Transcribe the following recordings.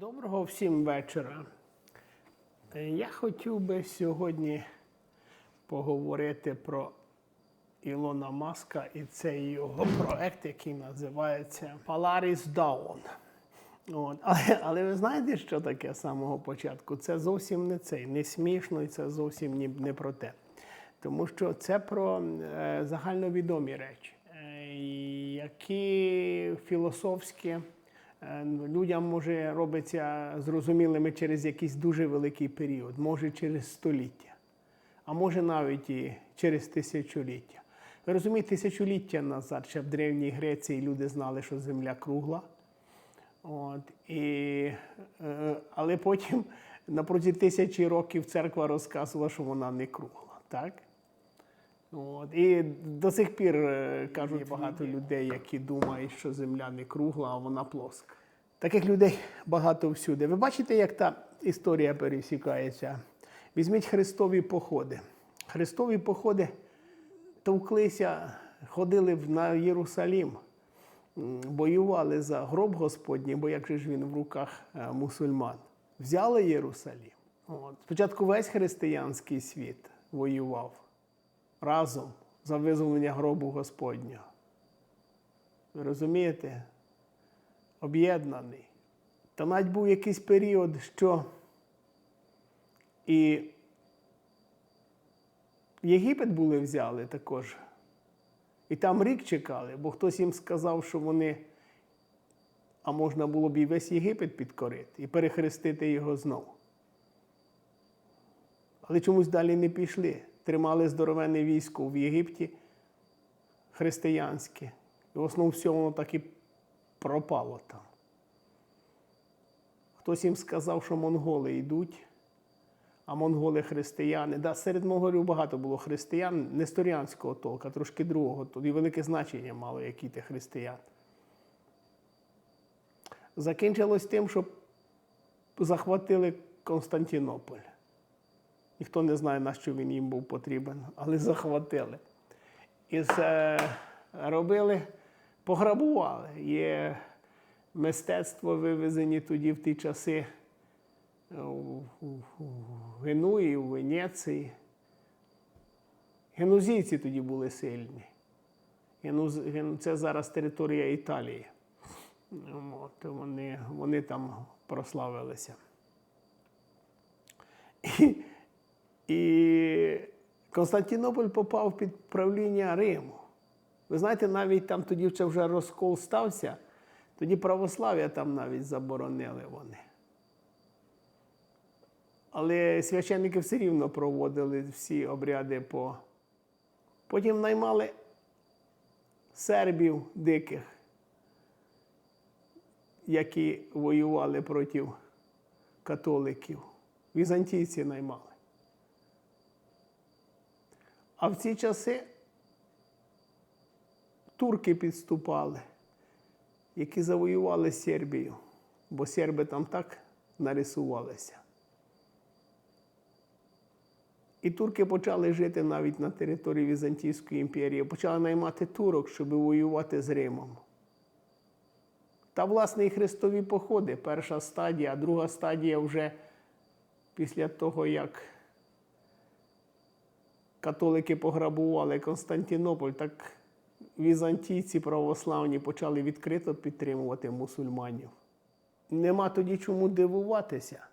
Доброго всім вечора. Е, Я хотів би сьогодні поговорити про Ілона Маска і цей його проект, який називається Polaris Dawn. От. Але, але ви знаєте, що таке з самого початку? Це зовсім не це, не смішно, і це зовсім ні- не про те. Тому що це про е, загальновідомі речі, е, які філософські людям може робиться зрозумілими через якийсь дуже великий період, може через століття, а може навіть і через тисячоліття. Ви розумієте, тисячоліття назад, ще в Древній Греції люди знали, що земля кругла. От, і, е, але потім на протязі тисячі років церква розказувала, що вона не кругла. Так? От, і до сих пір е, кажуть є багато людей, які думають, що земля не кругла, а вона плоска. Таких людей багато всюди. Ви бачите, як та історія пересікається? Візьміть Христові походи. Христові походи товклися, ходили на Єрусалім, воювали за гроб Господній, бо як же ж він в руках е, мусульман. Взяли Єрусалім. От. Спочатку весь християнський світ воював разом за визволення гробу Господнього. Ви розумієте? Об'єднаний. Та навіть був якийсь період, що і Єгипет були взяли також. І там рік чекали, бо хтось їм сказав, що вони, а можна було б і весь Єгипет підкорити і перехрестити його знову. Але чомусь далі не пішли. Тримали здоровенне військо в Єгипті християнське. І в основному всього воно так і пропало там. Хтось їм сказав, що монголи йдуть, а монголи християни. Да, серед монголів багато було християн несторіанського толка, трошки другого. Тоді велике значення мало, які ти християн. Закінчилось тим, що захватили Константинополь. Ніхто не знає, на що він їм був потрібен, але захватили. І це робили, пограбували. Є мистецтво вивезені тоді в ті часи у Генуї, у Венеції. Генузійці тоді були сильні. Це зараз територія Італії. От, вони, вони там прославилися. І Константинополь попав під правління Риму. Ви знаєте, навіть там тоді це вже розкол стався, тоді православ'я там навіть заборонили вони. Але священники все рівно проводили всі обряди по. Потім наймали сербів диких, які воювали проти католиків. Візантійці наймали. А в ці часи турки підступали, які завоювали Сербію, бо серби там так нарисувалися. І турки почали жити навіть на території Візантійської імперії, почали наймати турок, щоб воювати з Римом. Та, власне, і хрестові походи, перша стадія, друга стадія вже після того, як католики пограбували Константинополь, так візантійці православні почали відкрито підтримувати мусульманів. Нема тоді чому дивуватися.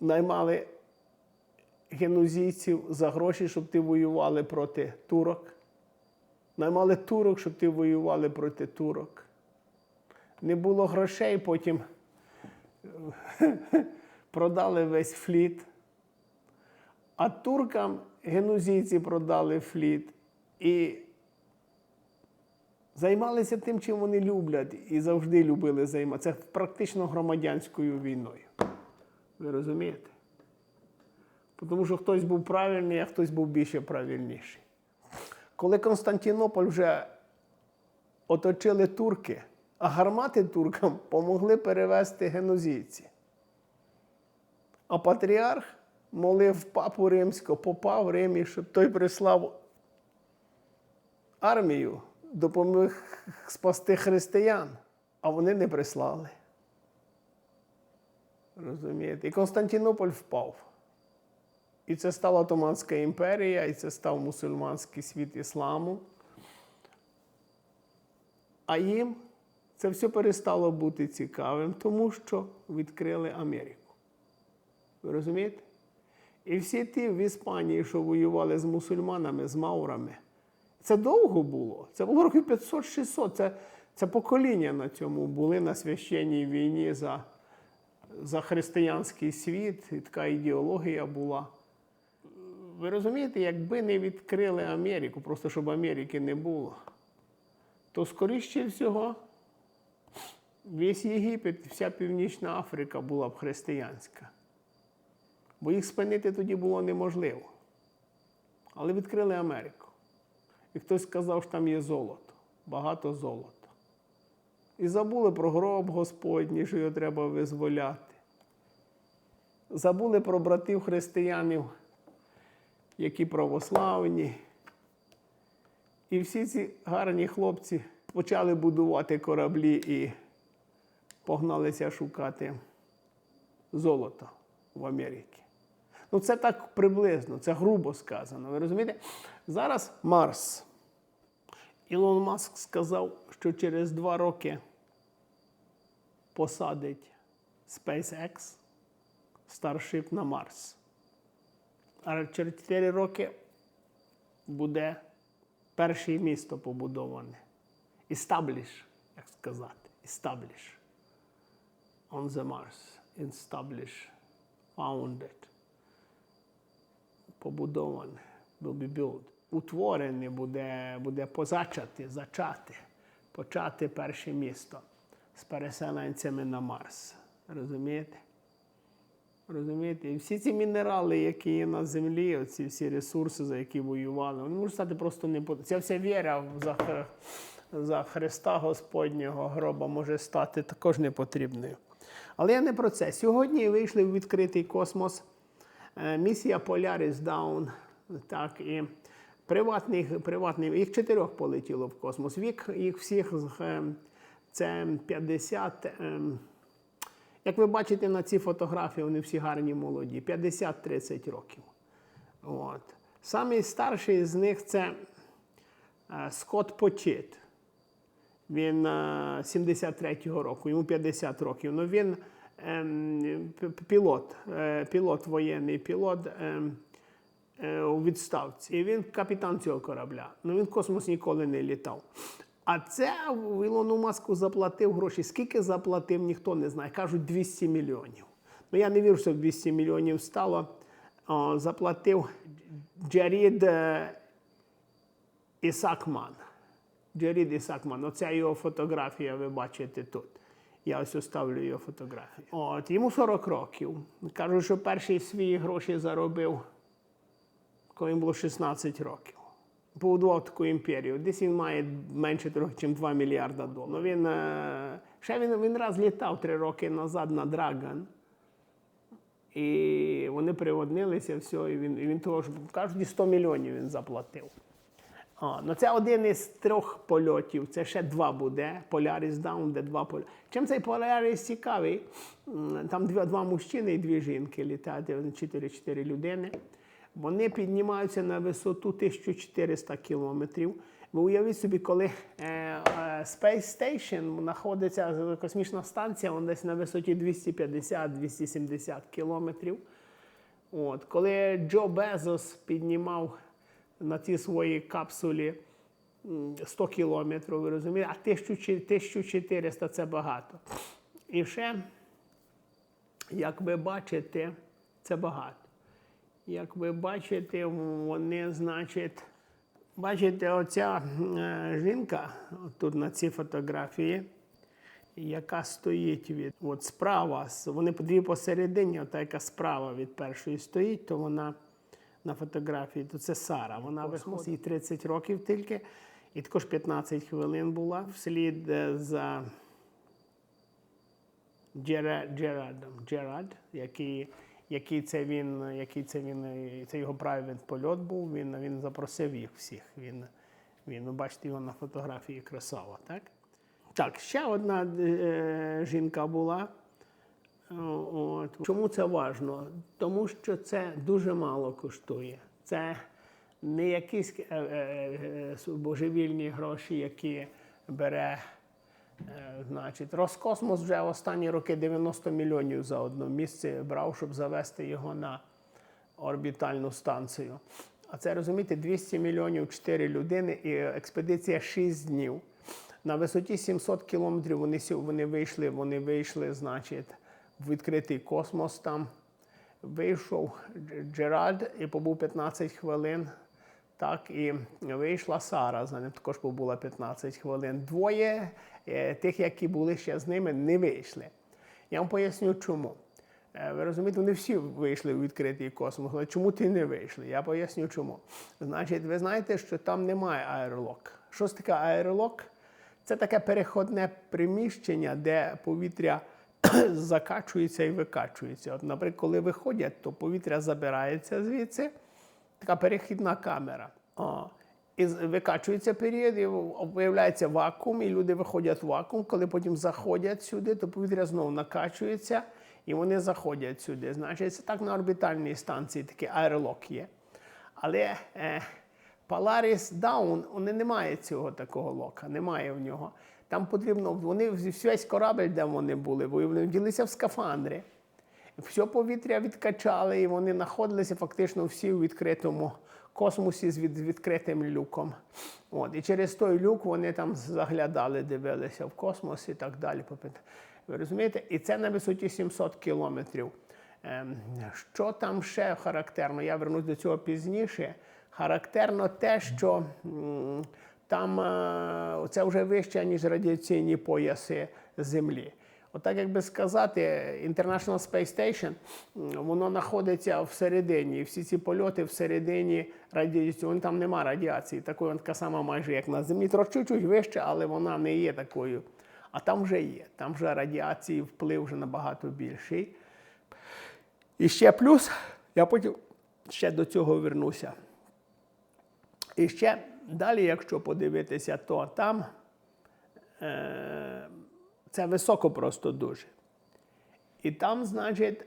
Наймали генузійців за гроші, щоб ти воювали проти турок. Наймали турок, щоб ти воювали проти турок. Не було грошей, потім продали весь фліт. А туркам генузійці продали фліт і займалися тим, чим вони люблять, і завжди любили займатися. Практично громадянською війною. Ви розумієте? Тому що хтось був правильний, а хтось був більше правильніший. Коли Константинополь вже оточили турки, а гармати туркам помогли перевести генузійці. А патріарх молив папу римського, попа в Римі, щоб той прислав армію, допоміг спасти християн, а вони не прислали. Розумієте? І Константинополь впав. І це стала Отоманська імперія, і це став мусульманський світ ісламу. А їм це все перестало бути цікавим, тому що відкрили Америку. Ви розумієте? І всі ті в Іспанії, що воювали з мусульманами, з маурами, це довго було. Це було років 500-600. Це, це покоління на цьому були на священній війні за, за християнський світ, і така ідеологія була. Ви розумієте, якби не відкрили Америку, просто щоб Америки не було, то скоріше всього весь Єгипет, вся Північна Африка була б християнська. Бо їх спинити тоді було неможливо. Але відкрили Америку. І хтось сказав, що там є золото, багато золота. І забули про гроб Господній, що його треба визволяти. Забули про братів християнів, які православні. І всі ці гарні хлопці почали будувати кораблі і погналися шукати золото в Америці. Ну, це так приблизно, це грубо сказано. Ви розумієте? Зараз Марс. Ілон Маск сказав, що через два роки посадить SpaceX Starship на Марс. А через 4 роки буде перше місто побудоване. Establish, як сказати, establish on the Mars. Establish, founded побудований, will be built. Утворений буде, буде позачати, зачати, почати перше місто з переселенцями на Марс. Розумієте? Розумієте? І всі ці мінерали, які є на землі, оці всі ресурси, за які воювали, вони можуть стати просто не Ця вся віра за, за Христа Господнього гроба може стати також непотрібною. Але я не про це. Сьогодні вийшли в відкритий космос. Е, Місія Polaris Down, так, і приватний, приватний, їх чотирьох полетіло в космос. Вік їх всіх е, це 50. е, Як ви бачите на цій фотографії, вони всі гарні молоді, 50-30 років. От. Самий старший з них це Скотт Почит. Він е, 73-го року, йому 50 років. Ну він пілот, е, пілот воєнний пілот ем, е, у відставці. І він капітан цього корабля. Ну він в космос ніколи не літав. А це Ілону Маску заплатив гроші. Скільки заплатив, ніхто не знає. Кажуть 200 мільйонів. Ну я не вірю, що 200 мільйонів стало. О, заплатив Джарід е, Ісакман. Джерід Ісакман. Оця його фотографія, ви бачите тут. Я ось оставлю його фотографію. От, йому 40 років. Кажуть, що перші свої гроші заробив, коли йому було 16 років. Побудував таку імперію. Десь він має менше трохи, ніж 2 мільярда доларів. Ну, він, е, ще він, він раз літав три роки назад на Драган. І вони приводнилися, все, і він, і він того ж кажуть, 100 мільйонів він заплатив. А, ну це один із трьох польотів. Це ще два буде. Polaris Down, де два польоти. Чим цей Polaris цікавий? Там два, два мужчини і дві жінки літають, 4-4 людини. Вони піднімаються на висоту 1400 кілометрів. Ви уявіть собі, коли е, е, Space Station знаходиться космічна станція, вона десь на висоті 250-270 кілометрів. От, коли Джо Безос піднімав на цій своїй капсулі 100 кілометрів, ви розумієте, а 1400 це багато. І ще, як ви бачите, це багато. Як ви бачите, вони, значить, бачите, оця е, жінка тут на цій фотографії, яка стоїть від от справа, вони дві посередині, ота, яка справа від першої стоїть, то вона на фотографії, то це Сара. Вона виходить, їй 30 років тільки, і також 15 хвилин була вслід е, за Джера- Джерадом. Джерад, який, який це він, який це він, е, це його private польот був. Він, він запросив їх всіх. Він, він, ну, бачите його на фотографії красава, так? Так, ще одна е, жінка була. От, Чому це важливо? Тому що це дуже мало коштує. Це не якісь е, е, е, божевільні гроші, які бере. Значить, Роскосмос вже останні роки 90 мільйонів за одне місце брав, щоб завести його на орбітальну станцію. А це розумієте, 200 мільйонів 4 людини і експедиція 6 днів. На висоті 700 кілометрів вони, вони вийшли, вони вийшли, значить, в відкритий космос там. Вийшов Джеральд і побув 15 хвилин. Так, і вийшла Сара, за ним також побула 15 хвилин. Двоє е, тих, які були ще з ними, не вийшли. Я вам поясню, чому. Е, Ви розумієте, вони всі вийшли у відкритий космос. Але чому ти не вийшли? Я поясню чому. Значить, ви знаєте, що там немає аеролок. Що ж таке аеролок? Це таке переходне приміщення, де повітря закачується і викачується. От, наприклад, коли виходять, то повітря забирається звідси, така перехідна камера. О, і викачується період, і виявляється вакуум, і люди виходять в вакуум. Коли потім заходять сюди, то повітря знову накачується, і вони заходять сюди. Значить, це так на орбітальній станції такий аеролок є. Але е, Polaris Down, вони немає цього такого лока, немає в нього. Там потрібно, вони весь корабель, де вони були, вони вділися в скафандри. Все повітря відкачали, і вони знаходилися фактично всі у відкритому космосі з від, відкритим люком. От. І через той люк вони там заглядали, дивилися в космос і так далі. Ви розумієте? І це на висоті 700 кілометрів. Ем, Що там ще характерно? Я вернусь до цього пізніше. Характерно те, що там е, це вже вище, ніж радіаційні пояси Землі. Отак, як би сказати, International Space Station, воно знаходиться всередині. Всі ці польоти всередині радіації, там нема радіації. Такої така сама майже, як на Землі. Трохи чуть-чуть вище, але вона не є такою. А там вже є. Там вже радіації вплив вже набагато більший. І ще плюс, я потім ще до цього вернуся. І ще далі, якщо подивитися, то там е, це високо просто дуже. І там, значить,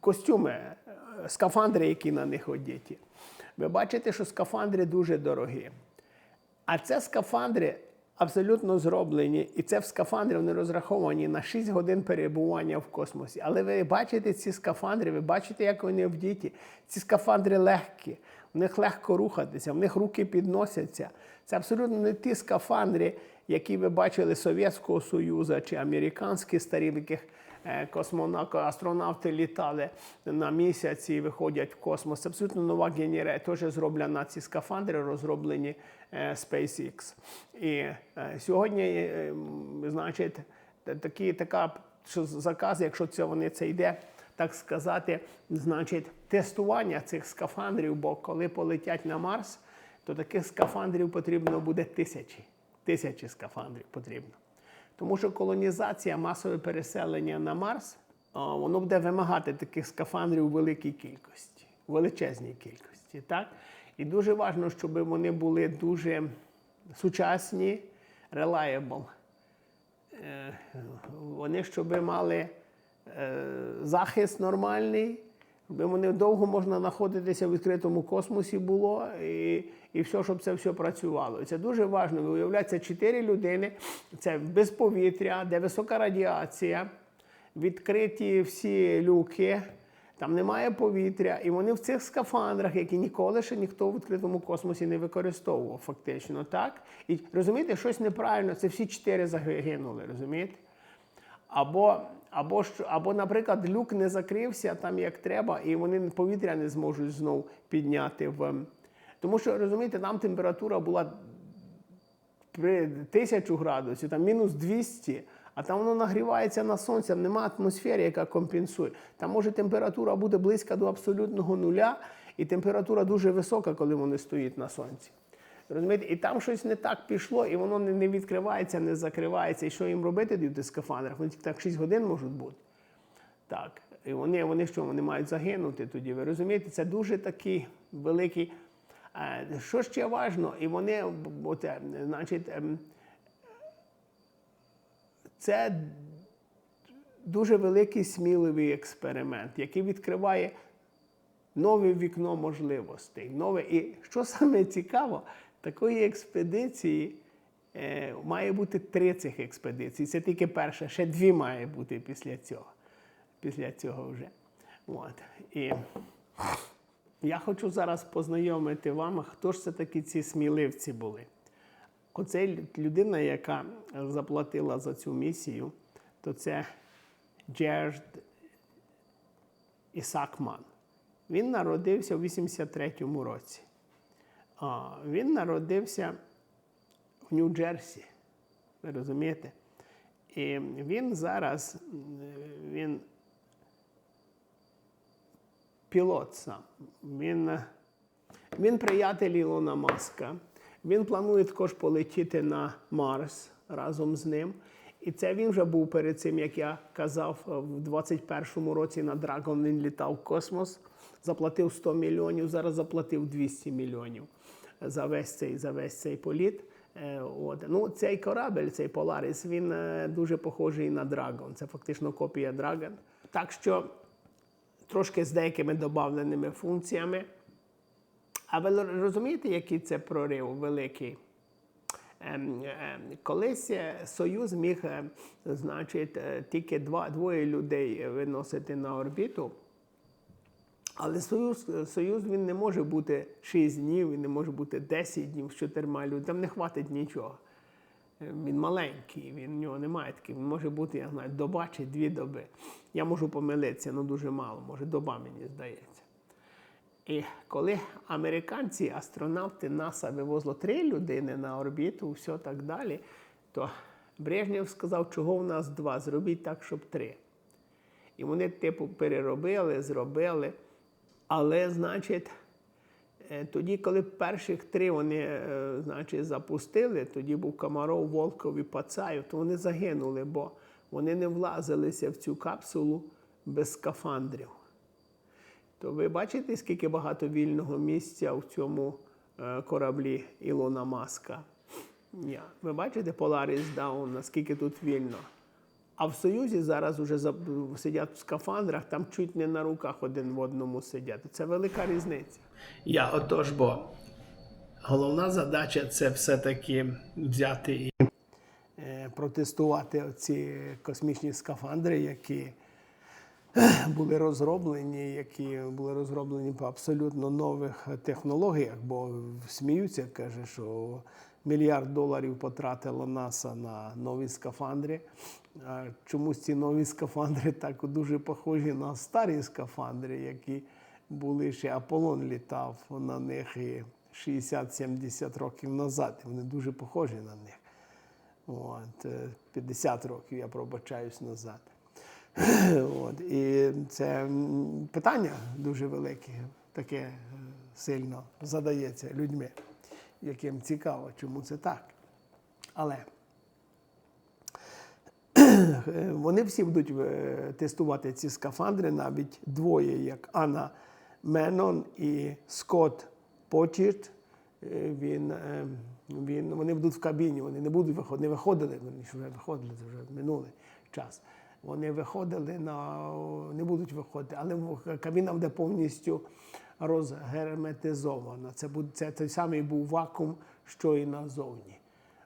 костюми, е, скафандри, які на них одіті. Ви бачите, що скафандри дуже дорогі. А це скафандри абсолютно зроблені, і це в скафандри вони розраховані на 6 годин перебування в космосі. Але ви бачите ці скафандри, ви бачите, як вони вдіті. Ці скафандри легкі, в них легко рухатися, в них руки підносяться. Це абсолютно не ті скафандри, які ви бачили Совєтського Союзу чи американські старі, в яких астронавти літали на місяць і виходять в космос. Це абсолютно нова генерація. Теж зроблена ці скафандри, розроблені е, SpaceX. І е, сьогодні, е, значить, такі, така що заказ, якщо це вони це йде, так сказати, значить, тестування цих скафандрів, бо коли полетять на Марс, то таких скафандрів потрібно буде тисячі. Тисячі скафандрів потрібно. Тому що колонізація, масове переселення на Марс, воно буде вимагати таких скафандрів у великій кількості, величезній кількості. Так? І дуже важливо, щоб вони були дуже сучасні, reliable. Е, Вони щоб мали е, захист нормальний, вони довго можна знаходитися в відкритому космосі було, і, і все, щоб це все працювало. І це дуже важливо. Ви уявляєте, чотири людини, це без повітря, де висока радіація, відкриті всі люки. Там немає повітря, і вони в цих скафандрах, які ніколи ще ніхто в відкритому космосі не використовував, фактично, так? І розумієте, щось неправильно, це всі чотири загинули, розумієте? Або, або, або, наприклад, люк не закрився там як треба, і вони повітря не зможуть знову підняти в. Тому що, розумієте, там температура була при 1000 градусів, там мінус 200, а там воно нагрівається на сонці, немає атмосфери, яка компенсує. Там може температура буде близька до абсолютного нуля, і температура дуже висока, коли вони стоять на сонці. Розумієте? І там щось не так пішло, і воно не, відкривається, не закривається. І що їм робити в тих скафандрах? Вони так 6 годин можуть бути. Так. І вони, вони що, вони мають загинути тоді. Ви розумієте, це дуже такий великий. Е, Що ще важливо, і вони, от, е, значить, ем, це дуже великий сміливий експеримент, який відкриває нове вікно можливостей. Нове. І що саме цікаво, такої експедиції е, має бути три цих експедицій. Це тільки перша, ще дві має бути після цього. Після цього вже. От. І я хочу зараз познайомити вам, хто ж це такі ці сміливці були. Оце людина, яка заплатила за цю місію, то це Джерд Ісакман. Він народився у 83-му році. Він народився в Нью-Джерсі. Ви розумієте? І він зараз він пілот сам. Він, він приятель Ілона Маска. Він планує також полетіти на Марс разом з ним. І це він вже був перед цим, як я казав, в 21-му році на Dragon він літав в космос, заплатив 100 мільйонів, зараз заплатив 200 мільйонів за весь цей, за весь цей політ. Е, От. Ну, цей корабель, цей Polaris, він е, дуже похожий на Dragon. Це фактично копія Dragon. Так що трошки з деякими додавленими функціями. А ви розумієте, який це прорив великий? Ем, ем, Колись е, Союз міг, значить, тільки два, двоє людей виносити на орбіту. Але Союз, Союз він не може бути 6 днів, він не може бути 10 днів з чотирма людьми. Там не хватить нічого. Е, Він маленький, він в нього немає таких. Він може бути, я знаю, доба чи дві доби. Я можу помилитися, ну дуже мало, може, доба мені здається. І коли американці, астронавти НАСА вивозило три людини на орбіту, все так далі, то Брежнєв сказав, чого в нас два, зробіть так, щоб три. І вони, типу, переробили, зробили. Але, значить, е, тоді, коли перших три вони е, значить, запустили, тоді був Комаров, Волков і Пацаєв, то вони загинули, бо вони не влазилися в цю капсулу без скафандрів. То ви бачите, скільки багато вільного місця в цьому е, кораблі Ілона Маска? Ні. Ви бачите Polaris Down, наскільки тут вільно? А в Союзі зараз вже сидять в скафандрах, там чуть не на руках один в одному сидять. Це велика різниця. Я отож, бо головна задача це все-таки взяти і е, протестувати ці космічні скафандри, які були розроблені, які були розроблені по абсолютно нових технологіях, бо сміються, каже, що мільярд доларів потратило НАСА на нові скафандри. Чомусь ці нові скафандри так дуже похожі на старі скафандри, які були ще Аполлон літав на них і 60-70 років назад. Вони дуже похожі на них. От, е, 50 років я пробачаюсь назад. От, і це питання дуже велике, таке е, сильно задається людьми, яким цікаво, чому це так. Але вони всі будуть е, тестувати ці скафандри, навіть двоє, як Анна Менон і Скотт Почірт. Е, Він, е, він, вони будуть в кабіні, вони не будуть виходити, не виходили, вони вже виходили, це вже минулий час. Вони виходили на не будуть виходити, але кабіна буде повністю розгерметизована. Це буде це той самий був вакуум, що і назовні.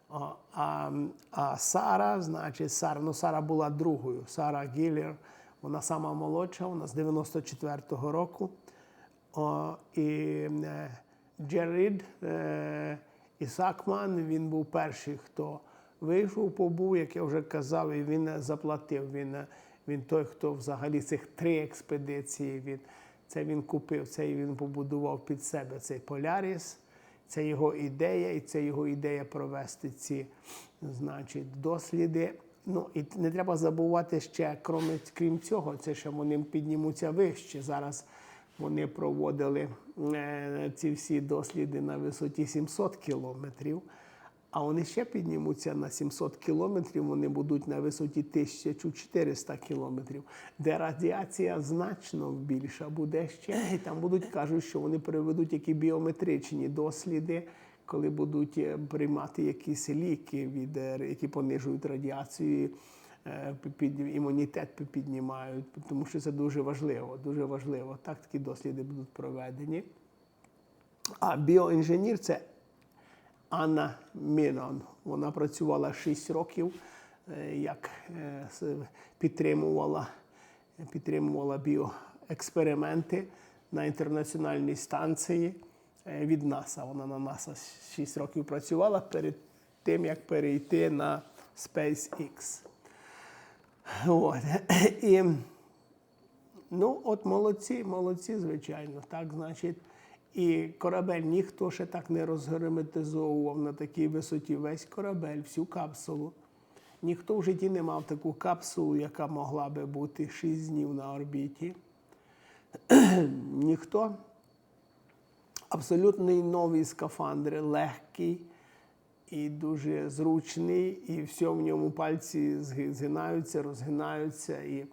А, а, а Сара, значить, Сара, ну Сара була другою. Сара Гіллер, вона сама молодша, вона з 94-го року. О, і е, Джерід е, Ісакман, він був перший, хто вийшов, побув, як я вже казав, і він заплатив. Він, він той, хто взагалі цих три експедиції, він, це він купив, це він побудував під себе цей Поляріс. Це його ідея, і це його ідея провести ці значить, досліди. Ну і не треба забувати ще, крім, крім цього, це ще вони піднімуться вище. Зараз вони проводили е, ці всі досліди на висоті 700 кілометрів. А вони ще піднімуться на 700 кілометрів, вони будуть на висоті 1400 кілометрів, де радіація значно більша буде ще. І там будуть кажуть, що вони проведуть які біометричні досліди, коли будуть е, приймати якісь ліки, від, е, які понижують радіацію е, під, імунітет піднімають, тому що це дуже важливо. Дуже важливо. Так такі досліди будуть проведені. А біоінженір це Анна Мінон. Вона працювала 6 років, е, як е, підтримувала, підтримувала біоексперименти на інтернаціональній станції е, від НАСА. Вона на НАСА 6 років працювала перед тим, як перейти на SpaceX. От. І Ну, от молодці, молодці, звичайно. Так, значить, і корабель ніхто ще так не розгерметизовував на такій висоті весь корабель, всю капсулу. Ніхто в житті не мав таку капсулу, яка могла би бути 6 днів на орбіті. Ніхто. Абсолютний новий скафандр, легкий і дуже зручний, і все в ньому пальці згинаються, розгинаються. І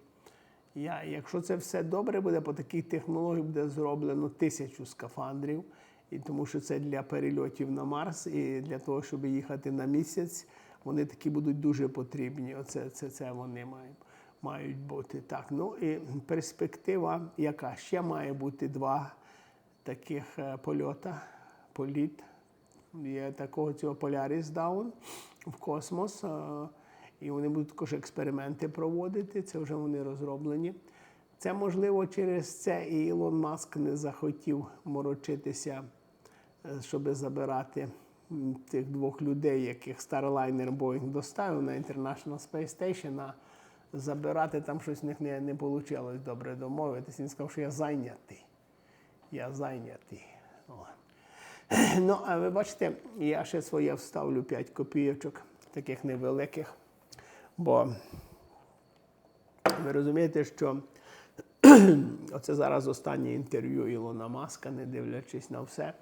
я, якщо це все добре буде, по такій технології буде зроблено тисячу скафандрів, і тому що це для перельотів на Марс і для того, щоб їхати на місяць, вони такі будуть дуже потрібні. Оце це, це вони мають, мають бути. Так, ну і перспектива, яка ще має бути два таких е, польота, політ. Є такого цього Polaris Down в космос. І вони будуть також експерименти проводити. Це вже вони розроблені. Це можливо через це і Ілон Маск не захотів морочитися, е, щоб забирати тих двох людей, яких Starliner Boeing доставив на International Space Station, а забирати там щось в них не, не вийшло добре домовитися. Він сказав, що я зайнятий. Я зайнятий. Ну, а ви бачите, я ще своє вставлю 5 копійочок, таких невеликих. Бо ви розумієте, що оце зараз останнє інтерв'ю Ілона Маска, не дивлячись на все.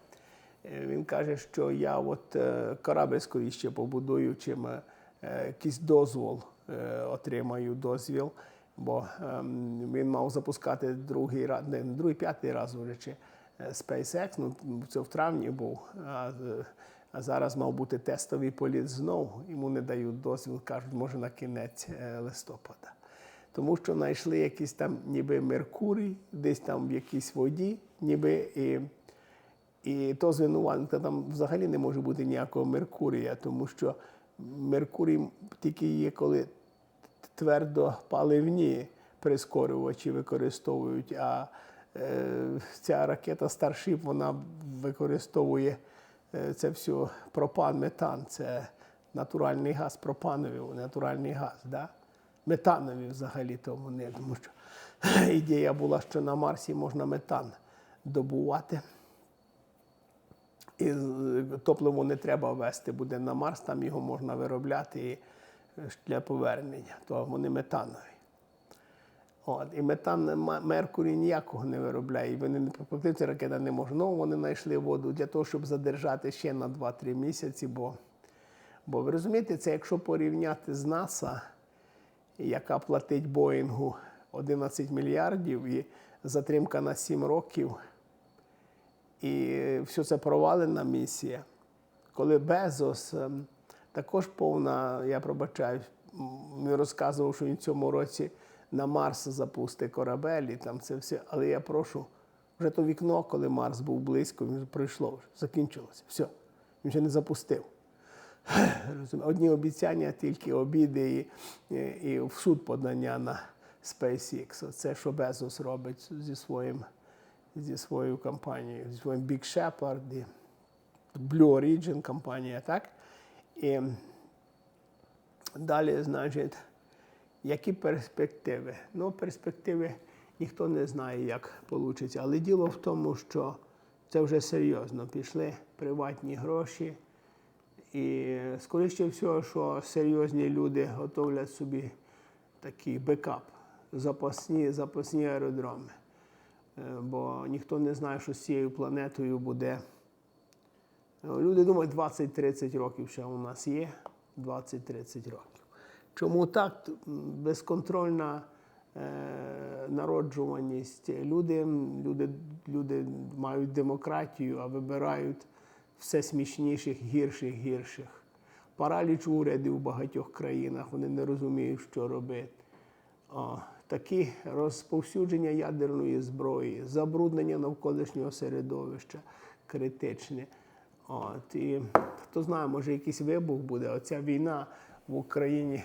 Е, Він каже, що я от е, корабль скоріше побудую, чим е, якийсь дозвол отримаю дозвіл. Бо ем, він мав запускати другий раз, не другий, п'ятий раз вже чи SpaceX, ну це в травні був. А зараз мав бути тестовий політ знову. Йому не дають дозвіл, кажуть, може на кінець е, листопада. Тому що знайшли якийсь там ніби Меркурій, десь там в якійсь воді, ніби і. І то звинуватка там взагалі не може бути ніякого Меркурія, тому що Меркурій тільки є, коли твердопаливні прискорювачі використовують, а е, ця ракета Starship, вона використовує це все пропан, метан, це натуральний газ, пропановий натуральний газ. Да? Метанові взагалі то вони, тому що ідея була, що на Марсі можна метан добувати. І топливо не треба вести буде на Марс, там його можна виробляти е, для повернення, то вони метанові. От, і метан Меркурій ніякого не виробляє. І вони не фактично ракета не може. Ну, вони знайшли воду для того, щоб задержати ще на 2-3 місяці. Бо, бо ви розумієте, це якщо порівняти з НАСА, яка платить Боїнгу 11 мільярдів і затримка на 7 років. І все це провалена місія. Коли Безос ем, також повна, я пробачаю, розказував, що він в цьому році на Марс запустить корабель, і там це все. Але я прошу, вже то вікно, коли Марс був близько, він пройшло, закінчилося. Все, він ще не запустив. Одні обіцяння, тільки обіди і, і в суд подання на SpaceX. Це що Безос робить зі своїм зі своєю компанією, зі своїм Big Shepard, і Blue Origin компанія, так? І далі, значить, які перспективи? Ну, перспективи ніхто не знає, як вийде. Але діло в тому, що це вже серйозно. Пішли приватні гроші. І скоріше всього, що серйозні люди готовлять собі такий бекап, запасні, запасні аеродроми. Е, Бо ніхто не знає, що з цією планетою буде. Люди думають, 20-30 років ще у нас є. 20-30 років. Чому так? Безконтрольна е, народжуваність. Люди, люди, люди мають демократію, а вибирають все смішніших, гірших, гірших. параліч урядів у багатьох країнах, вони не розуміють, що робити. О, такі розповсюдження ядерної зброї, забруднення навколишнього середовища критичне. От, і хто знає, може якийсь вибух буде. Оця війна в Україні.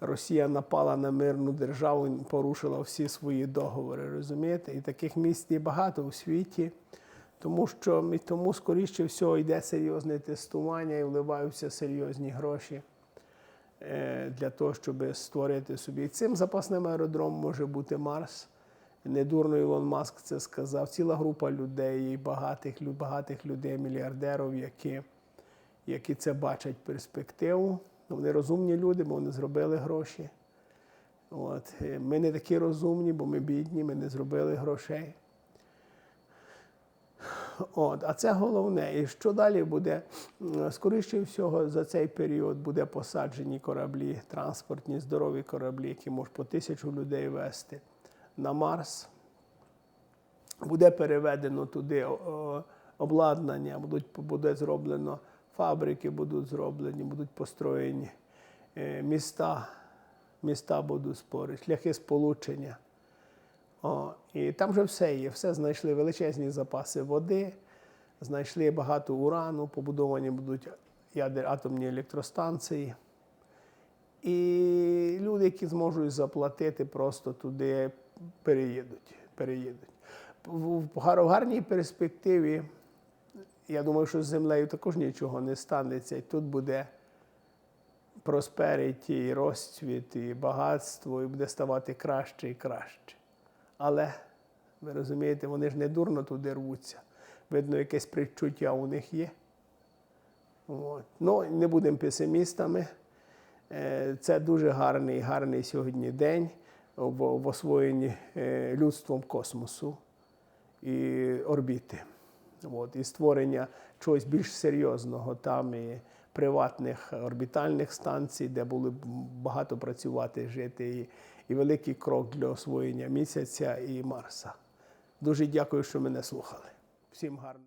Росія напала на мирну державу, порушила всі свої договори, розумієте? І таких місць є багато у світі, тому що і тому, скоріше всього, йде серйозне тестування і вливаються серйозні гроші е, для того, щоб створити собі. І цим запасним аеродромом може бути Марс. Недурно Ілон Маск це сказав. Ціла група людей, багатих, багатих людей, мільярдерів, які, які це бачать перспективу. Ну, Вони розумні люди, бо вони зробили гроші. От. е, Ми не такі розумні, бо ми бідні, ми не зробили грошей. От, а це головне. І що далі буде? Скоріше всього, за цей період буде посаджені кораблі, транспортні, здорові кораблі, які можуть по тисячу людей вести на Марс. Буде переведено туди обладнання, буде зроблено фабрики, будуть зроблені, будуть построєні е, міста, міста будуть спори, шляхи сполучення. О, і там вже все є. Все знайшли величезні запаси води, знайшли багато урану, побудовані будуть ядер, атомні електростанції. І люди, які зможуть заплатити, просто туди переїдуть. переїдуть. В гарній перспективі, я думаю, що з землею також нічого не станеться. І тут буде просперіті, і розцвіт, і багатство, і буде ставати краще і краще. Але, ви розумієте, вони ж не дурно туди рвуться. Видно, якесь предчуття у них є. От. Ну, не будемо песимістами. Е, Це дуже гарний, гарний сьогодні день в, в освоєнні е, людством космосу і орбіти. От, і створення чогось більш серйозного там і приватних орбітальних станцій, де були б багато працювати, жити, і, і великий крок для освоєння місяця і Марса. Дуже дякую, що мене слухали. Всім гарно.